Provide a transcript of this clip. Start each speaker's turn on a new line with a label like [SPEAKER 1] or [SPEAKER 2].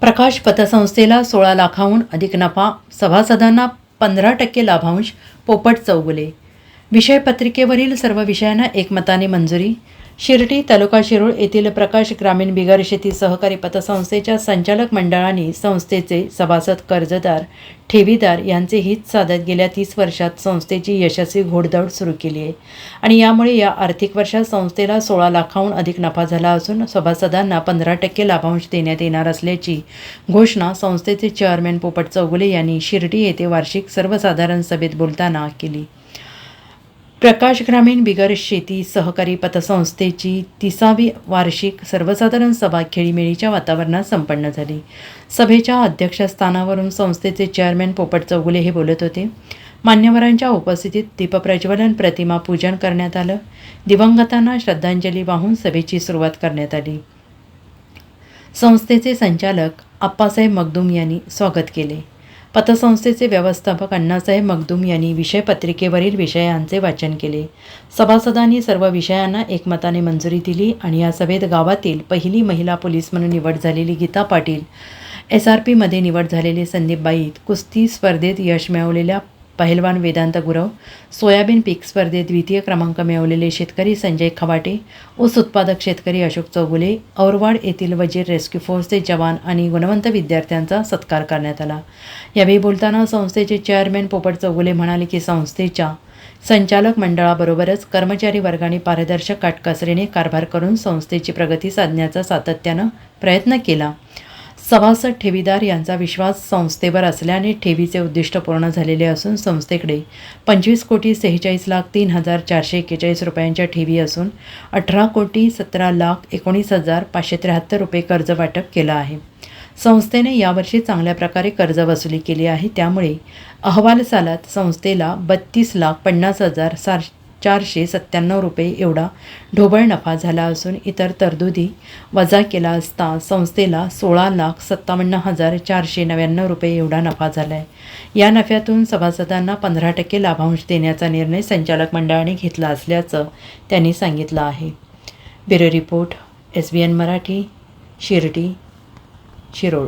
[SPEAKER 1] प्रकाश पतसंस्थेला सोळा लाखाहून अधिक नफा सभासदांना पंधरा टक्के लाभांश पोपट चौगुले. विषयपत्रिकेवरील सर्व विषयांना एकमताने मंजुरी शिर्डी तालुका शिरूळ येथील प्रकाश ग्रामीण बिगर शेती सहकारी पतसंस्थेच्या संचालक मंडळाने संस्थेचे सभासद कर्जदार ठेवीदार यांचे हित साधत गेल्या तीस वर्षात संस्थेची यशस्वी घोडदौड सुरू केली आहे. आणि यामुळे या आर्थिक वर्षात संस्थेला सोळा लाखाहून अधिक नफा झाला असून सभासदांना पंधरा टक्के लाभांश देण्यात येणार असल्याची घोषणा संस्थेचे चेअरमॅन पोपट चौगुले यांनी शिर्डी येथे वार्षिक सर्वसाधारण सभेत बोलताना केली. प्रकाश ग्रामीण बिगर शेती सहकारी पतसंस्थेची तिसावी वार्षिक सर्वसाधारण सभा खेळीमेळीच्या वातावरणात संपन्न झाली. सभेच्या अध्यक्षस्थानावरून संस्थेचे चेअरमॅन पोपट चौगुले हे बोलत होते. मान्यवरांच्या उपस्थितीत दीपप्रज्वलन प्रतिमा पूजन करण्यात आलं. दिवंगतांना श्रद्धांजली वाहून सभेची सुरुवात करण्यात आली. संस्थेचे संचालक आप्पासाहेब मगदूम यांनी स्वागत केले. पतसंस्थेचे व्यवस्थापक अण्णासाहेब मगदूम यांनी विषयपत्रिकेवरील विषयांचे वाचन केले. सभासदांनी सर्व विषयांना एकमताने मंजुरी दिली आणि या सभेत गावातील पहिली महिला पोलीस म्हणून निवड झालेली गीता पाटील एस आर पीमध्ये निवड झालेले संदीप बाईत कुस्ती स्पर्धेत यश मिळवलेल्या पहिलवान वेदांत गुरव सोयाबीन पीक स्पर्धेत द्वितीय क्रमांक मिळवलेले शेतकरी संजय खवाटे ऊस उत्पादक शेतकरी अशोक चौगुले औरवाड येथील वजीर रेस्क्यू फोर्सचे जवान आणि गुणवंत विद्यार्थ्यांचा सत्कार करण्यात आला. यावेळी बोलताना संस्थेचे चेअरमॅन पोपट चौगुले म्हणाले की संस्थेच्या संचालक मंडळाबरोबरच कर्मचारी वर्गाने पारदर्शक काटकसरीने कारभार करून संस्थेची प्रगती साधण्याचा सातत्यानं प्रयत्न केला. सभासद ठेवीदार यांचा विश्वास संस्थेवर असल्याने ठेवीचे उद्दिष्ट पूर्ण झालेले असून संस्थेकडे पंचवीस कोटी सेहेचाळीस लाख तीन हजार चारशे एक्केचाळीस रुपयांच्या ठेवी असून अठरा कोटी सतरा लाख एकोणीस हजार पाचशे त्र्याहत्तर रुपये कर्ज वाटप केलं आहे. संस्थेने यावर्षी चांगल्या प्रकारे कर्ज वसुली केली आहे. त्यामुळे अहवाल सालात संस्थेला बत्तीस लाख पन्नास हजार सार चारशे सत्त्याण्णव रुपये एवढा ढोबळ नफा झाला असून इतर तरतुदी वजा केला असता संस्थेला सोळा लाख सत्तावन्न हजार चारशे नव्याण्णव रुपये एवढा नफा झाला आहे या नफ्यातून सभासदांना पंधरा टक्के लाभांश देण्याचा निर्णय संचालक मंडळाने घेतला असल्याचं त्यांनी सांगितलं आहे. Bureau report S B N Marathi Shirdi Shirol.